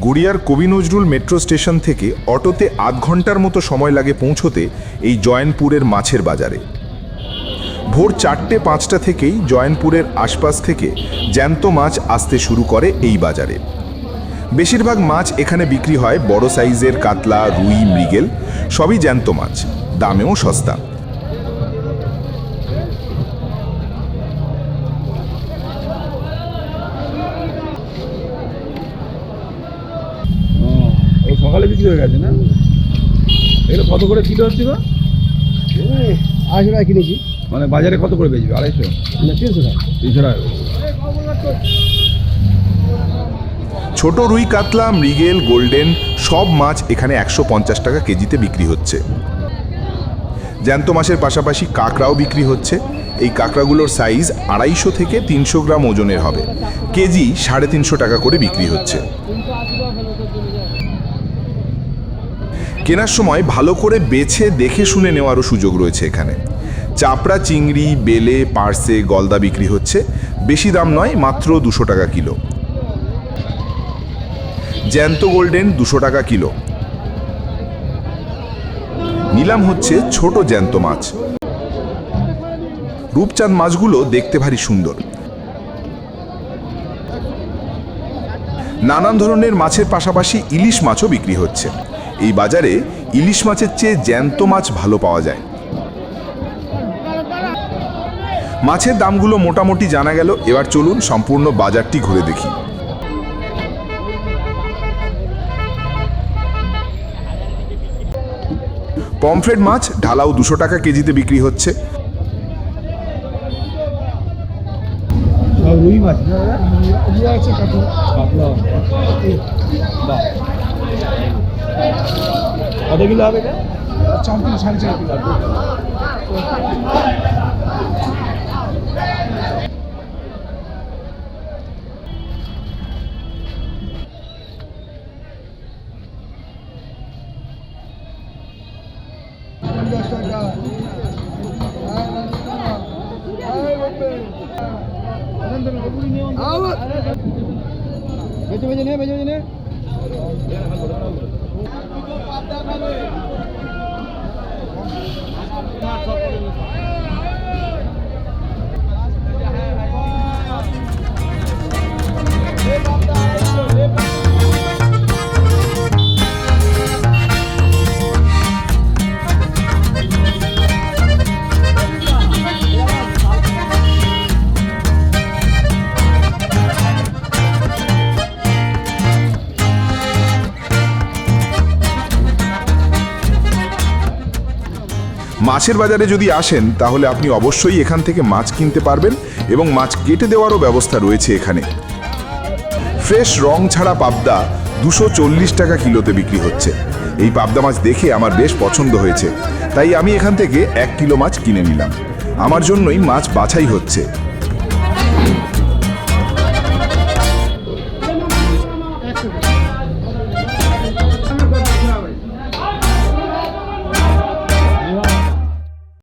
গড়িয়ার কবি Nazrul metro station থেকে অটোতে আধ ঘণ্টার মতো সময় লাগে পৌঁছতে এই জয়নপুরের মাছের বাজারে। ভোর চারটে পাঁচটা থেকেই জয়নপুরের আশপাশ থেকে জ্যান্ত মাছ আসতে শুরু করে এই বাজারে। বেশিরভাগ মাছ এখানে বিক্রি হয় বড় সাইজের কাতলা, রুই, মৃগেল, সবই জ্যান্ত মাছ, দামেও সস্তা। সকালে বিক্রি হয়ে গেছে না? এগুলো কত করে কিলো হচ্ছে গো? আড়াইশো টাকা কিনেছি। মানে বাজারে কত করে বেচবে? আড়াইশো? না তিনশো টাকা। তিনশো টাকা। ছোট রুই কাতলা মৃগেল গোল্ডেন সব মাছ এখানে একশো পঞ্চাশ টাকা কেজিতে বিক্রি হচ্ছে। জ্যান্ত মাছের পাশাপাশি কাঁকড়াও বিক্রি হচ্ছে। এই কাঁকড়াগুলোর সাইজ আড়াইশো থেকে তিনশো গ্রাম ওজনের হবে। কেজি সাড়ে তিনশো টাকা করে বিক্রি হচ্ছে। কেনার সময় ভালো করে বেছে দেখে শুনে নেওয়ারও সুযোগ রয়েছে এখানে। চাপড়া চিংড়ি, বেলে, পার্সে, গলদা বিক্রি হচ্ছে। বেশি দাম নয়, মাত্র দুশো টাকা কিলো। জ্যান্ত গোল্ডেন দুশো টাকা কিলো। নিলাম হচ্ছে ছোট জ্যান্ত মাছ। রূপচাঁদ মাছগুলো দেখতে ভারী সুন্দর। নানান ধরনের মাছের পাশাপাশি ইলিশ মাছও বিক্রি হচ্ছে। এই বাজারে ইলিশ মাছের চেয়ে জ্যান্ত মাছ ভালো পাওয়া যায়। মাছের দামগুলো মোটামুটি জানা গেল এবার চলুন সম্পূর্ণ বাজারটি ঘুরে দেখি। পমফ্রেট মাছ ঢালাও দুশো টাকা কেজিতে বিক্রি হচ্ছে। রুই কত কিলো হবে এটা? চার কিলো সাড়ে চার কিলো। বেঁচে বেঁচে নে বেঁচে বেঁচে নে। পাঁচ মাছের বাজারে যদি আসেন, তাহলে আপনি অবশ্যই এখান থেকে মাছ কিনতে পারবেন এবং মাছ কেটে দেওয়ারও ব্যবস্থা রয়েছে এখানে। ফ্রেশ রং ছাড়া পাবদা দুশো চল্লিশ টাকা কিলোতে বিক্রি হচ্ছে। এই পাবদা মাছ দেখে আমার বেশ পছন্দ হয়েছে। তাই আমি এখান থেকে এক কিলো মাছ কিনে নিলাম। আমার জন্যই মাছ বাছাই হচ্ছে।